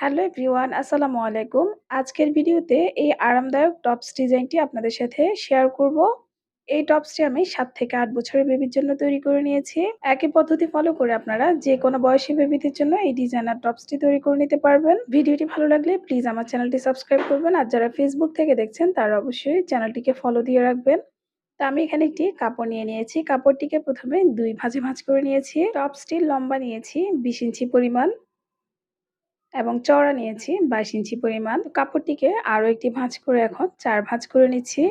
Hello everyone, আসসালামু আলাইকুম। আজকের ভিডিওতে এই আরামদায়ক টপস ডিজাইনটি আপনাদের সাথে শেয়ার করব। এই টপসটি আমি সাত থেকে আট বছরের বেবির জন্য তৈরি করে নিয়েছি। একই পদ্ধতি ফলো করে আপনারা যে কোনো বয়সী বেবিদের জন্য এই ডিজাইনার টপসটি তৈরি করে নিতে পারবেন। ভিডিওটি ভালো লাগলে প্লিজ আমার চ্যানেলটি সাবস্ক্রাইব করবেন আর যারা ফেসবুক থেকে দেখছেন তারা অবশ্যই চ্যানেলটিকে ফলো দিয়ে রাখবেন। তা আমি এখানে একটি কাপড় নিয়ে নিয়েছি। কাপড়টিকে প্রথমে দুই ভাঁজে ভাঁজ করে নিয়েছি। টপসটির লম্বা নিয়েছি বিশ ইঞ্চি পরিমাণ। এবং চওড়া নিয়েছি, বাইশ ইঞ্চি পরিমাণ। কাপড়টিকে আরও একটি ভাঁজ করে এখন চার ভাঁজ করে নিচ্ছি।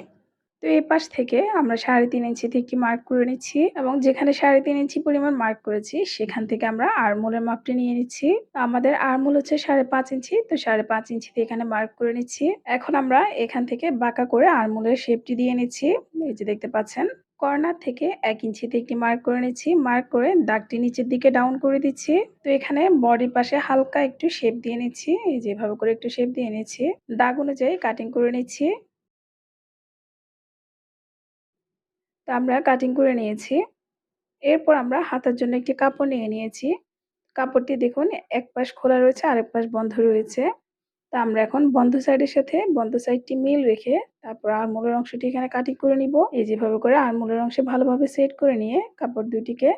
তো এই পাশ থেকে আমরা সাড়ে তিন ইঞ্চিতে একটি মার্ক করে নিচ্ছি এবং যেখানে সাড়ে তিন ইঞ্চি পরিমাণ মার্ক করেছি, সেখান থেকে আমরা আরমোলের মাপটি নিয়ে নিচ্ছি। আমাদের আরমোল হচ্ছে সাড়ে পাঁচ ইঞ্চি, তো সাড়ে পাঁচ ইঞ্চিতে এখানে মার্ক করে নিচ্ছি। এখন আমরা এখান থেকে বাঁকা করে আরমোলের শেপটি দিয়ে নিচ্ছি। এই যে দেখতে পাচ্ছেন কর্নার থেকে এক ইঞ্চিতে একটি মার্ক করে নিচ্ছি। মার্ক করে দাগটি নিচের দিকে ডাউন করে দিচ্ছি। তো এখানে বডির পাশে হালকা একটু শেপ দিয়ে নিচ্ছি। এই যেভাবে করে একটু শেপ দিয়ে নিচ্ছি। দাগ অনুযায়ী কাটিং করে নিচ্ছি। তো আমরা কাটিং করে নিয়েছি। এরপর আমরা হাতার জন্য একটি কাপড় নিয়ে নিয়েছি। কাপড়টি দেখুন এক পাশ খোলা রয়েছে আরেক পাশ বন্ধ রয়েছে। তা আমরা এখন বন্ধ সাইডের সাথে বন্ধ সাইডটি মিল রেখে তারপর আরমোলের অংশটি এখানে কাটিং করে নিব। এই যেভাবে করে আরমোলের অংশে ভালোভাবে সেট করে নিয়ে কাপড় দুটিকে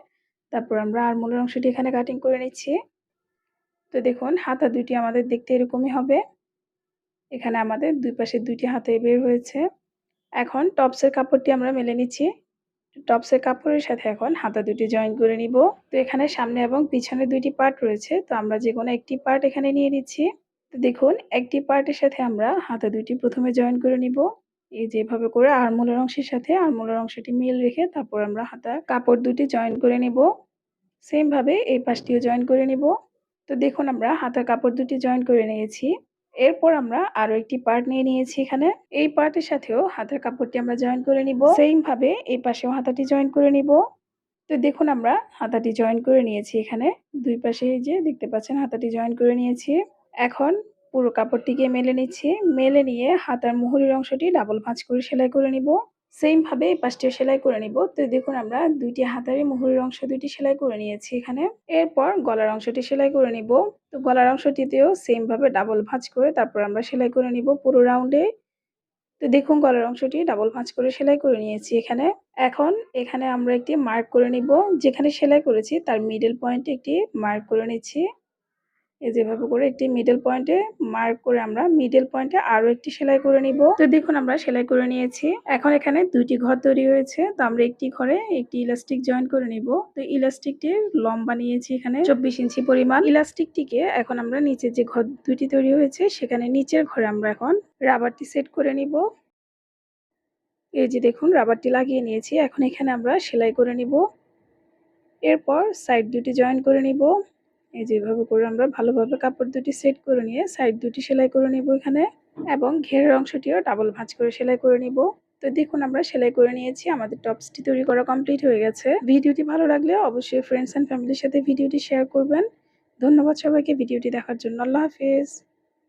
তারপর আমরা আরমোলের অংশটি এখানে কাটিং করে নিচ্ছি। তো দেখুন, হাতা দুটি আমাদের দেখতে এরকমই হবে। এখানে আমাদের দুই পাশে দুইটি হাতে বের হয়েছে। এখন টপসের কাপড়টি আমরা মেলে নিচ্ছি। টপসের কাপড়ের সাথে এখন হাতা দুটি জয়েন করে নিব। তো এখানে সামনে এবং পিছনে দুইটি পার্ট রয়েছে। তো আমরা যে কোনো একটি পার্ট এখানে নিয়ে নিচ্ছি। তো দেখুন, একটি পার্টের সাথে আমরা হাতা দুটি প্রথমে জয়েন করে নিব। এই যেভাবে করে আরমোলের অংশের সাথে আরমোলের অংশটি মিল রেখে তারপর আমরা হাতা কাপড় দুটি জয়েন করে নিব। সেম ভাবে এই পাশটিও জয়েন করে নিব। তো দেখুন, আমরা হাতার কাপড় দুটি জয়েন করে নিয়েছি। এরপর আমরা আরও একটি পার্ট নিয়ে নিয়েছি এখানে। এই পার্টের সাথেও হাতের কাপড়টি আমরা জয়েন করে নিব। সেম ভাবে এই পাশেও হাতাটি জয়েন করে নিব। তো দেখুন, আমরা হাতাটি জয়েন করে নিয়েছি এখানে। দুই পাশে যে দেখতে পাচ্ছেন, হাতাটি জয়েন করে নিয়েছি। এখন পুরো কাপড়টিকে মেলে নিচ্ছি। মেলে নিয়ে হাতার মুহুরির অংশটি ডাবল ভাঁজ করে সেলাই করে নিব। সেম ভাবে এই পাশটিও সেলাই করে নিব। তো দেখুন আমরা দুইটি হাতারই মুহুরির অংশ দুইটি সেলাই করে নিয়েছি এখানে। এরপর গলার অংশটি সেলাই করে নিব। তো গলার অংশটিতেও সেম ভাবে ডাবল ভাঁজ করে তারপর আমরা সেলাই করে নিব পুরো রাউন্ডে তো দেখুন গলার অংশটি ডাবল ভাঁজ করে সেলাই করে নিয়েছি এখানে। এখন এখানে আমরা একটি মার্ক করে নিব। যেখানে সেলাই করেছি তার মিডল পয়েন্টে একটি মার্ক করে নিচ্ছি। এই যেভাবে করে একটি মিডল পয়েন্টে মার্ক করে আমরা মিডল পয়েন্টে আরও একটি সেলাই করে নিব। তো দেখুন আমরা সেলাই করে নিয়েছি। এখন এখানে দুইটি ঘর তৈরি হয়েছে। তো আমরা একটি ঘরে একটি ইলাস্টিক জয়েন করে নিব। তো ইলাস্টিকটির লম্বা নিয়েছি এখানে চব্বিশ ইঞ্চি পরিমাণ। ইলাস্টিকটিকে এখন আমরা নিচে যে ঘর দুটি তৈরি হয়েছে, সেখানে নিচের ঘরে আমরা এখন রাবারটি সেট করে নিব। এই যে দেখুন রাবারটি লাগিয়ে নিয়েছি। এখন এখানে আমরা সেলাই করে নিব। এরপর সাইড দুটি জয়েন করে নিব। এই যেভাবে করে আমরা ভালোভাবে কাপড় দুটি সেট করে নিয়ে সাইড দুটি সেলাই করে নিব এখানে এবং ঘেরের অংশটিও ডাবল ভাঁজ করে সেলাই করে নিব। তো দেখুন আমরা সেলাই করে নিয়েছি, আমাদের টপসটি তৈরি করা কমপ্লিট হয়ে গেছে। ভিডিওটি ভালো লাগলে অবশ্যই ফ্রেন্ডস অ্যান্ড ফ্যামিলির সাথে ভিডিওটি শেয়ার করবেন। ধন্যবাদ সবাইকে, ভিডিওটি দেখার জন্য আল্লাহ হাফিজ।